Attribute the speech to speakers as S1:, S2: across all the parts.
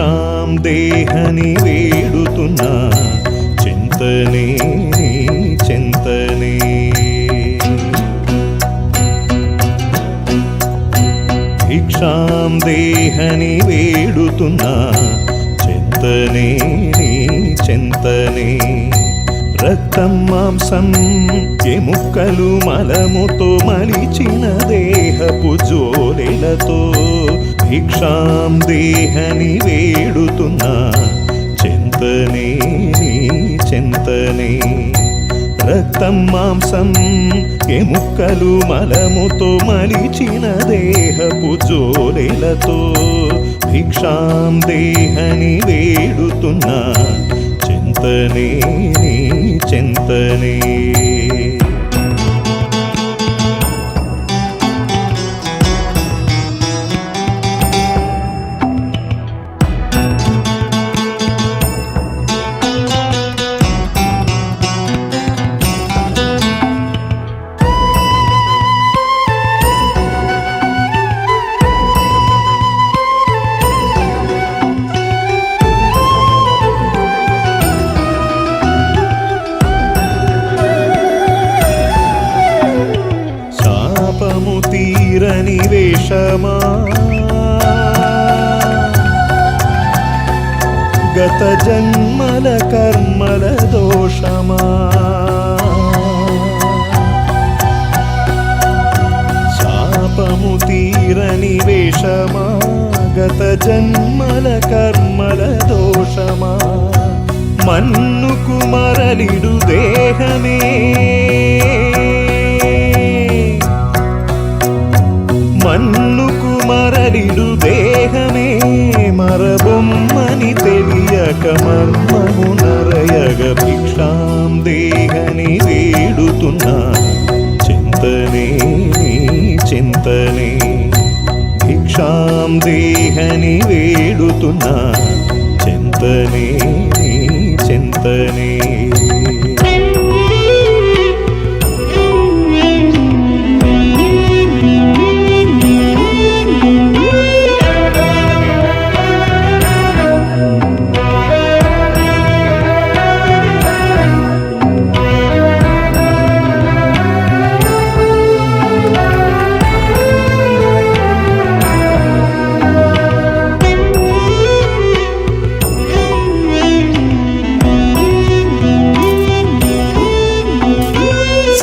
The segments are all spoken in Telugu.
S1: భిక్షాం దేహని వేడుతున్నా. చింతనే చింతనే. భిక్షాం దేహని వేడుతున్నా. చింతనే చింతనే. రక్తం మాంసం ఎముక్కలు మలముతో మలిచి భిక్షాం దేహని వేడుతున్నా. చింతనే నీ చింతనే. రక్తం మాంసం ఎముక్కలు మలముతో మలిచిన దేహపు జోలెలతో భిక్షాం దేహని వేడుతున్నా. చింతనే నీ చింతనే. వేషమా గత జన్మల కర్మల దోషమా. శాపము తీరని వేషమా. గత జన్మల కర్మల దోషమా. మన్నుకు మరలిడు దేహమే. కాం దేహని వేడుతున్నా. చింతనే నీ చింతనే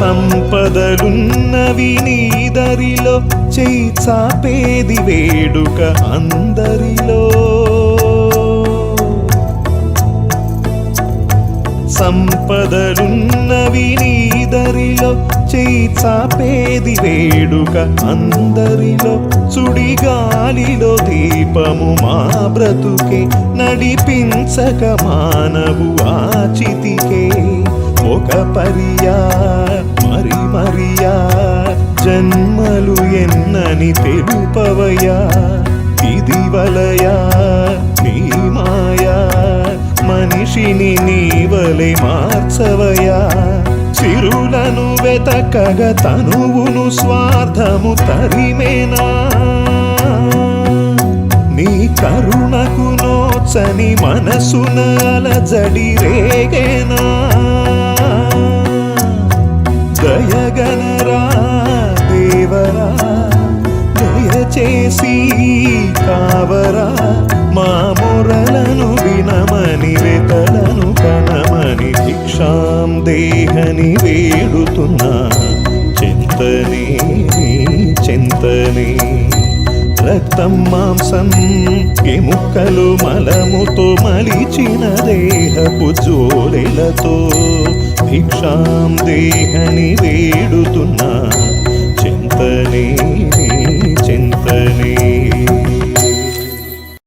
S1: సంపదలున్నవి నీదరిలో చేయి చాపేది వేడుక అందరిలో. సంపదలున్నవి నీదరిలో చేయి చాపేది వేడుక అందరిలో. సుడిగాలిలో దీపము మా బ్రతుకే నడిపించక మానవు ఆచితికే ఒక పర్యా మరి మరియా జన్మలు ఎన్నని తెలుపవయా ఇది వలయా నీ మాయా మనిషిని నీవలే మార్చవయా చిరులను వెతకగ తనువును స్వార్థము తరిమేనా? నీ కరుణకు నోచని మనసున అలజడి రేగేనా? దయగనరా దేవరా? దయచేసి కావరా? మా మొరలను వినమని వెతలను కనమని భిక్షాం దేహని వేడుతున్నా. చింతనే చింతని. చింతనే రక్తం మాంసం ఎముక్కలు మలముతో మలిచిన దేహపు జోడెలతో భిక్షాం దేహని వేడుతున్నా. చింతనే చింతనే.